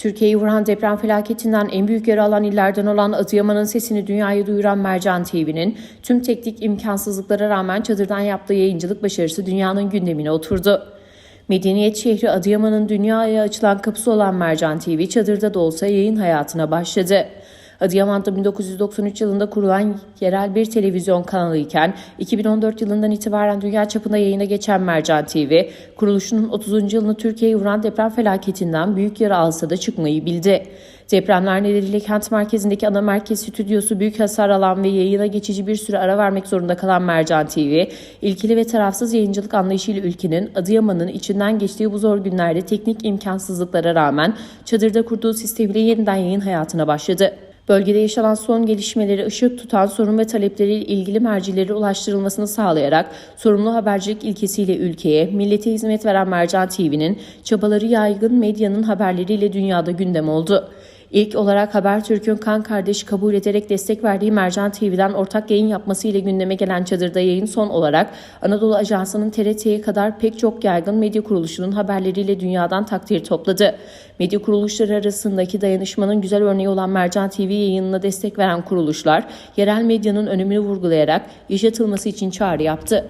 Türkiye'yi vuran deprem felaketinden en büyük yara alan illerden olan Adıyaman'ın sesini dünyaya duyuran Mercan TV'nin tüm teknik imkansızlıklara rağmen çadırdan yaptığı yayıncılık başarısı dünyanın gündemine oturdu. Medeniyet şehri Adıyaman'ın dünyaya açılan kapısı olan Mercan TV çadırda da olsa yayın hayatına başladı. Adıyaman'da 1993 yılında kurulan yerel bir televizyon kanalı iken 2014 yılından itibaren dünya çapında yayına geçen Mercan TV, kuruluşunun 30. yılını Türkiye'yi vuran deprem felaketinden büyük yara alsa da çıkmayı bildi. Depremler nedeniyle kent merkezindeki ana merkez stüdyosu büyük hasar alan ve yayına geçici bir süre ara vermek zorunda kalan Mercan TV, ilkili ve tarafsız yayıncılık anlayışıyla ülkenin Adıyaman'ın içinden geçtiği bu zor günlerde teknik imkansızlıklara rağmen çadırda kurduğu sistemiyle yeniden yayın hayatına başladı. Bölgede yaşanan son gelişmeleri ışık tutan sorun ve talepleriyle ilgili mercilere ulaştırılmasını sağlayarak sorumlu habercilik ilkesiyle ülkeye, millete hizmet veren Mercan TV'nin çabaları yaygın medyanın haberleriyle dünyada gündem oldu. İlk olarak Habertürk'ün kan kardeşi kabul ederek destek verdiği Mercan TV'den ortak yayın yapması ile gündeme gelen çadırda yayın son olarak Anadolu Ajansı'nın TRT'ye kadar pek çok yaygın medya kuruluşunun haberleriyle dünyadan takdir topladı. Medya kuruluşları arasındaki dayanışmanın güzel örneği olan Mercan TV yayınına destek veren kuruluşlar, yerel medyanın önemini vurgulayarak yaşatılması için çağrı yaptı.